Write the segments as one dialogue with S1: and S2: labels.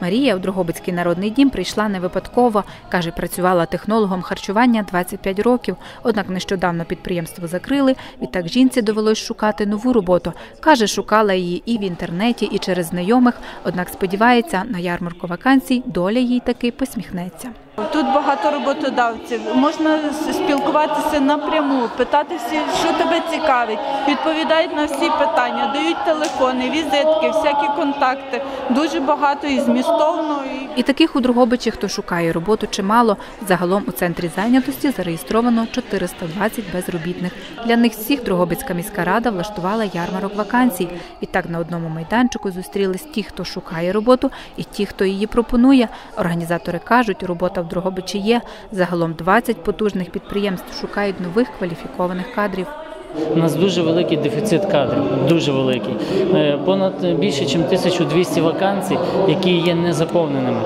S1: Марія у Дрогобицький народний дім прийшла не випадково. Каже, працювала технологом харчування 25 років. Однак нещодавно підприємство закрили. Відтак жінці довелось шукати нову роботу. Каже, шукала її і в інтернеті, і через знайомих. Однак сподівається, на ярмарку вакансій доля їй таки посміхнеться.
S2: Тут багато роботодавців. Можна спілкуватися напряму, питати всі, що тебе цікавить, відповідають на всі питання, дають телефони, візитки, всякі контакти. Дуже багато і змістовно. І...
S1: І таких у Дрогобичі, хто шукає роботу, чимало. Загалом у центрі зайнятості зареєстровано 420 безробітних. Для них всіх Дрогобицька міська рада влаштувала ярмарок вакансій. Відтак на одному майданчику зустрілись ті, хто шукає роботу, і ті, хто її пропонує. Організатори кажуть, робота в Дрогобичі є. Загалом 20 потужних підприємств шукають нових кваліфікованих кадрів.
S3: У нас дуже великий дефіцит кадрів, дуже великий. Е, Понад більше, ніж 1200 вакансій, які є незаповненими.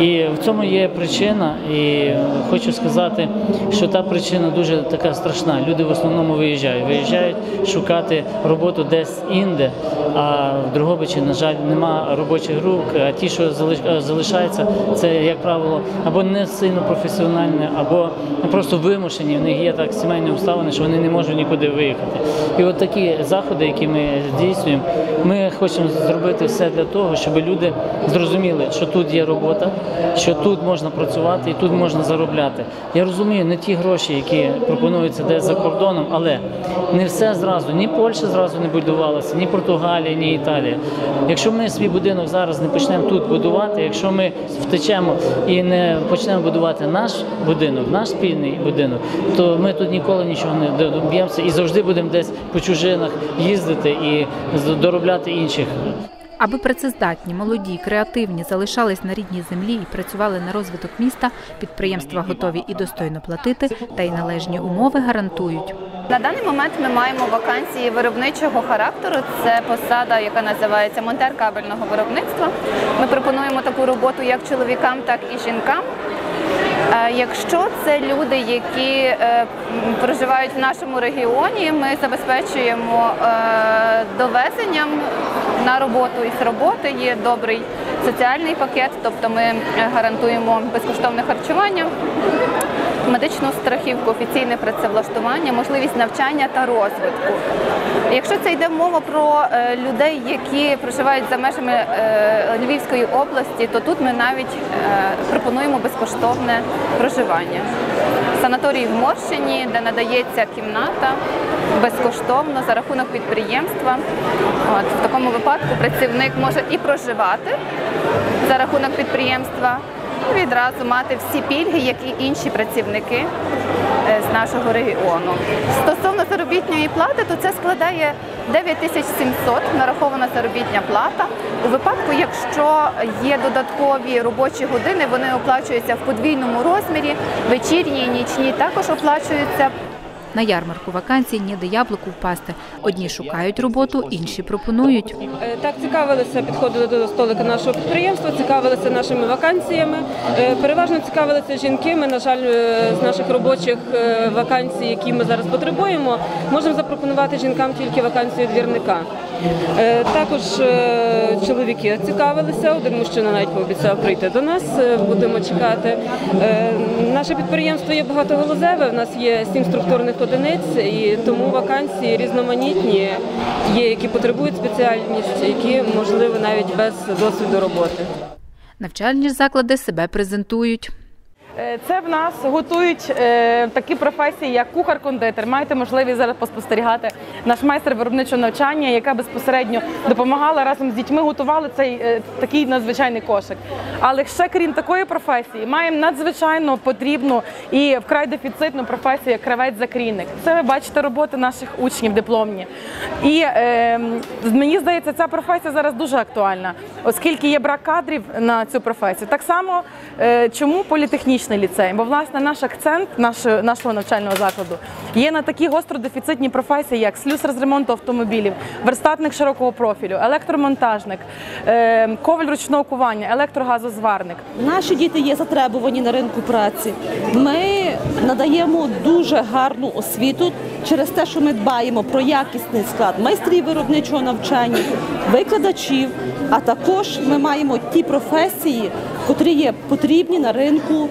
S3: І в цьому є причина. І хочу сказати, що та причина дуже така страшна. Люди в основному виїжджають. Виїжджають шукати роботу десь інде, а в Дрогобичі, на жаль, нема робочих рук. А ті, що е, залишаються, це, як правило, або не сильно професіональне, або просто вимушені. В них є так сімейні обставини, що вони не можуть нікуди виїхати. І от такі заходи, які ми здійснюємо, ми хочемо зробити все для того, щоб люди зрозуміли, що тут є робота, що тут можна працювати і тут можна заробляти. Я розумію, не ті гроші, які пропонуються десь за кордоном, але не все зразу. Ні Польща зразу не будувалася, ні Португалія, ні Італія. Якщо ми свій будинок зараз не почнемо тут будувати, якщо ми втечемо і не почнемо будувати наш будинок, наш спільний будинок, то ми тут ніколи нічого не доб'ємося і завжди будемо десь по чужинах їздити і доробляти інших.
S1: Аби працездатні, молоді, креативні залишались на рідній землі і працювали на розвиток міста, підприємства готові і достойно платити, та й належні умови гарантують.
S4: На даний момент ми маємо вакансії виробничого характеру. Це посада, яка називається монтер кабельного виробництва. Ми пропонуємо таку роботу як чоловікам, так і жінкам. Е, Якщо це люди, які е, проживають в нашому регіоні, ми забезпечуємо е, довезенням на роботу і з роботи. Є добрий соціальний пакет, тобто ми гарантуємо безкоштовне харчування медичну страхівку, офіційне працевлаштування, можливість навчання та розвитку. Якщо це йде мова про е, людей, які проживають за межами е, Львівської області, то тут ми навіть е, пропонуємо безкоштовне проживання. Санаторій в Морщині, де надається кімната безкоштовно за рахунок підприємства. От, в такому випадку працівник може і проживати за рахунок підприємства, відразу мати всі пільги, як і інші працівники е, з нашого регіону. Стосовно заробітної плати, то це складає 9700 нарахована заробітня плата. У випадку, якщо є додаткові робочі години, вони оплачуються в подвійному розмірі, вечірні і нічні також оплачуються
S1: На ярмарку вакансій ніде яблуку впасти. Одні шукають роботу, інші пропонують.
S5: Е, Так, цікавилися, підходили до столика нашого підприємства, цікавилися нашими вакансіями. Е, Переважно цікавилися жінки. Ми, на жаль, е, з наших робочих вакансій, які ми зараз потребуємо, можемо запропонувати жінкам тільки вакансію двірника. Е, Також е, чоловіки цікавилися. Один мужчина навіть пообіцяв прийти до нас. е, Будемо чекати. Наше підприємство є багатоголозеве. У нас є сім структурних одиниць, і тому вакансії різноманітні є, які потребують спеціальність, які можливо навіть без досвіду роботи.
S1: Навчальні заклади себе презентують.
S6: Е, Це в нас готують е, такі професії, як кухар-кондитер. Маєте можливість зараз поспостерігати наш майстер виробничого навчання, яка безпосередньо допомагала разом з дітьми, готували цей е, такий надзвичайний кошик. Але ще крім такої професії, маємо надзвичайно потрібну і вкрай дефіцитну професію як кравець-закрійник. Це ви бачите роботи наших учнів дипломні. І е, мені здається, ця професія зараз дуже актуальна, оскільки є брак кадрів на цю професію. Так само, е, чому політехнічна медичний ліцей. Бо власне наш акцент нашого, навчального закладу є на такі гостродефіцитні професії, як слюсар з ремонту автомобілів, верстатник широкого профілю, електромонтажник, е, коваль ручного кування, електрогазозварник.
S7: Наші діти є затребувані на ринку праці. Ми надаємо дуже гарну освіту через те, що ми дбаємо про якісний склад майстрів виробничого навчання, викладачів, а також ми маємо ті професії, котрі є потрібні на ринку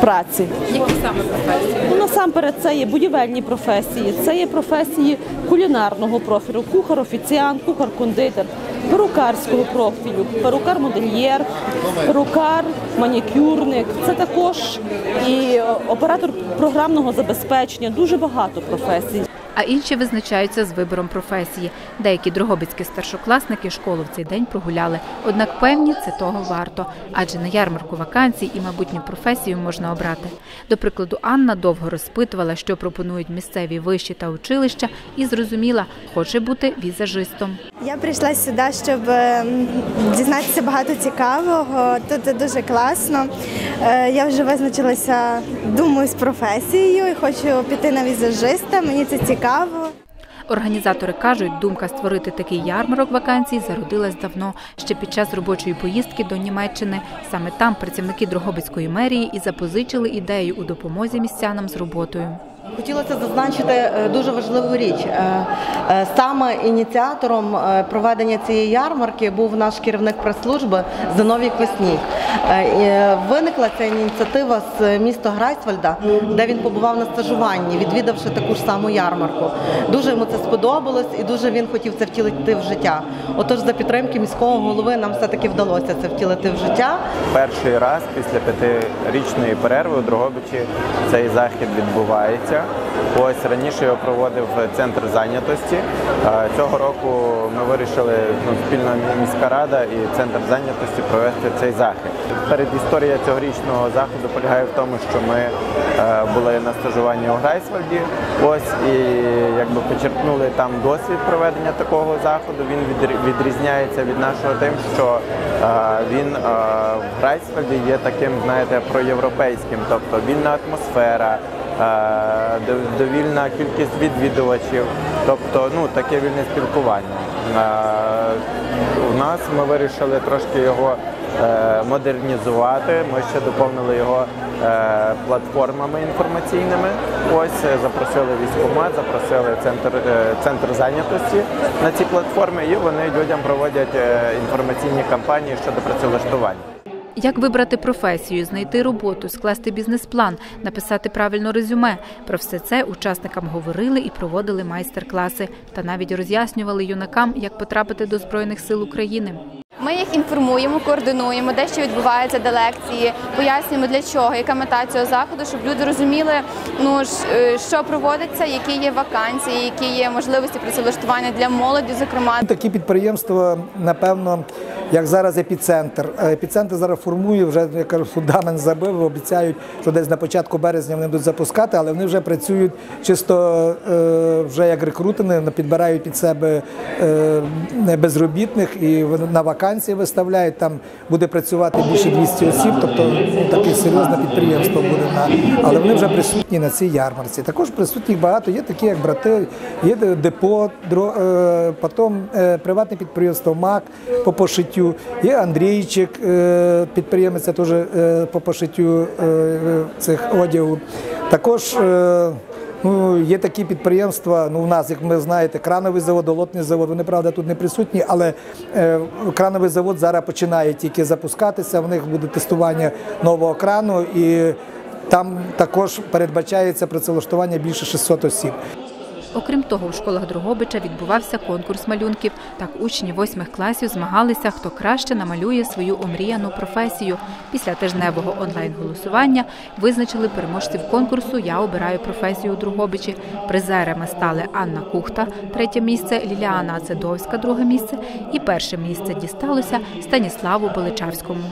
S7: праці.
S6: Які саме професії?
S7: Ну, насамперед, це є будівельні професії, це є професії кулінарного профілю, кухар, офіціант, кухар-кондитер, перукарського профілю, перукар-модельєр, перукар, манікюрник. Це також і е, оператор програмного забезпечення. Дуже багато професій.
S1: А інші визначаються з вибором професії. Деякі дрогобицькі старшокласники школу в цей день прогуляли. Однак певні це того варто, адже на ярмарку вакансій і майбутню професію можна обрати. До прикладу, Анна довго розпитувала, що пропонують місцеві виші та училища, і зрозуміла, хоче бути візажистом.
S8: Я прийшла сюди, щоб ем, дізнатися багато цікавого. Тут дуже класно. Е, Я вже визначилася, думаю, з професією і хочу піти на візажиста. Мені це цікаво.
S1: Організатори кажуть, думка створити такий ярмарок вакансій зародилась давно, ще під час робочої поїздки до Німеччини. Саме там працівники Дрогобицької мерії і запозичили ідею у допомозі містянам з роботою.
S9: Хотілося зазначити е, дуже важливу річ. Е, е, Саме ініціатором проведення цієї ярмарки був наш керівник прес-служби Зиновій Квесній. Виникла ця ініціатива з міста Грайсвальда, де він побував на стажуванні, відвідавши таку ж саму ярмарку. Дуже йому це сподобалось і дуже він хотів це втілити в життя. Отож, за підтримки міського голови нам все-таки вдалося це втілити в життя.
S10: Перший раз після п'ятирічної перерви у Дрогобичі цей захід відбувається. Ось раніше його проводив центр зайнятості. Е, Цього року ми вирішили ну, спільно міська рада і центр зайнятості провести цей захід. Передісторія цьогорічного заходу полягає в тому, що ми е, були на стажуванні у Грайсвальді. Ось і якби почерпнули там досвід проведення такого заходу. Він відрі- відрізняється від нашого тим, що е, він в Грайсвальді є таким, знаєте, проєвропейським, тобто вільна атмосфера. Е, дов- Довільна кількість відвідувачів, тобто ну таке вільне спілкування. Е, У нас ми вирішили трошки його е, модернізувати. Ми ще доповнили його платформами інформаційними. Ось запросили військкомат, запросили центр, центр зайнятості на ці платформи, і вони людям проводять інформаційні кампанії щодо працевлаштування.
S1: Як вибрати професію, знайти роботу, скласти бізнес-план, написати правильно резюме. Про все це учасникам говорили і проводили майстер-класи, та навіть роз'яснювали юнакам, як потрапити до Збройних сил України.
S4: Ми їх інформуємо, координуємо, де що відбувається де лекції, пояснюємо для чого, яка мета цього заходу, щоб люди розуміли, ну е, що проводиться, які є вакансії, які є можливості працевлаштування для молоді, зокрема.
S11: Такі підприємства, напевно, як зараз епіцентр. Е, Епіцентр зараз формує, вже я кажу, фундамент забив, обіцяють, що десь на початку березня вони будуть запускати, але вони вже працюють чисто е, вже як рекрутини, підбирають під себе е, безробітних і на вакансії виставляють. Там буде працювати більше 200 осіб, тобто таке серйозне підприємство буде на але вони вже присутні на цій ярмарці. Також присутніх багато. Є такі, як брати, є депо, потім приватне підприємство МАК по пошиттю, є Андрійчик, е, підприємець теж е, по пошиттю е, цих одягу. Також Ну, є такі підприємства, ну, у нас, як ми знаєте, крановий завод, долотний завод, вони, правда, тут не присутні, але крановий завод зараз починає тільки запускатися, в них буде тестування нового крану, і там також передбачається працевлаштування більше 600 осіб.
S1: Окрім того, у школах Дрогобича відбувався конкурс малюнків. Так учні восьмих класів змагалися, хто краще намалює свою омріяну професію. Після тижневого онлайн-голосування визначили переможців конкурсу Я обираю професію у Дрогобичі. Призерами стали Анна Кухта, третє місце, Ліліана Ацедовська, друге місце, і перше місце дісталося Станіславу Беличавському.